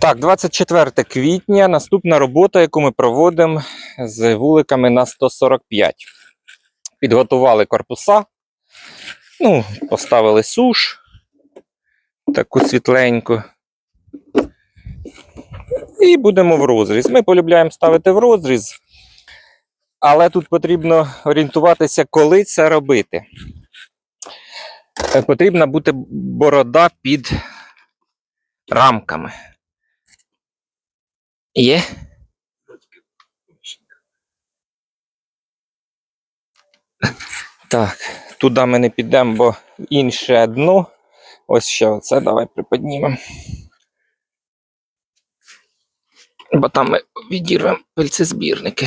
Так, 24 квітня. Наступна робота, яку ми проводимо з вуликами на 145. Підготували корпуса. Ну, поставили суш. Таку світленьку. І будемо в розріз. Ми полюбляємо ставити в розріз. Але тут потрібно орієнтуватися, коли це робити. Е, Потрібна бути борода під рамками. Є? Так, туди ми не підемо, бо інше дно. Ось ще оце давай приподнімемо. Бо там ми відірвемо пильцезбірники.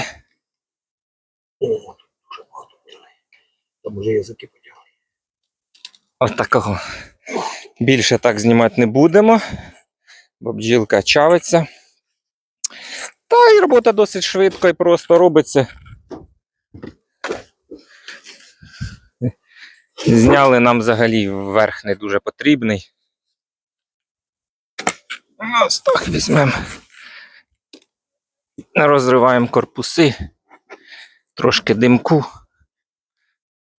О, тут дуже багато пчелей. Там уже язики потягли. Ось такого. Більше так знімати не будемо, бо бджілка чавиться. Та і робота досить швидко і просто робиться. Зняли нам взагалі верх не дуже потрібний. Ось так візьмемо. Розриваємо корпуси, трошки димку.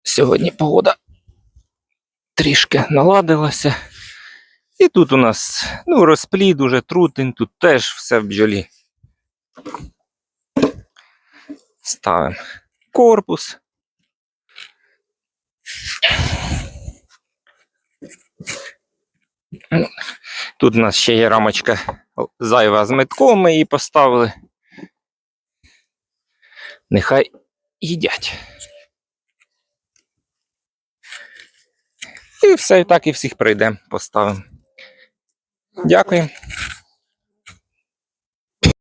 Сьогодні погода трішки наладилася. І тут у нас ну, розплід уже трутень, тут теж все в бджолі. Ставимо корпус. Тут у нас ще є рамочка зайва з метком, ми її поставили. Нехай їдять. І все, так і всіх пройдемо, поставимо. Дякую.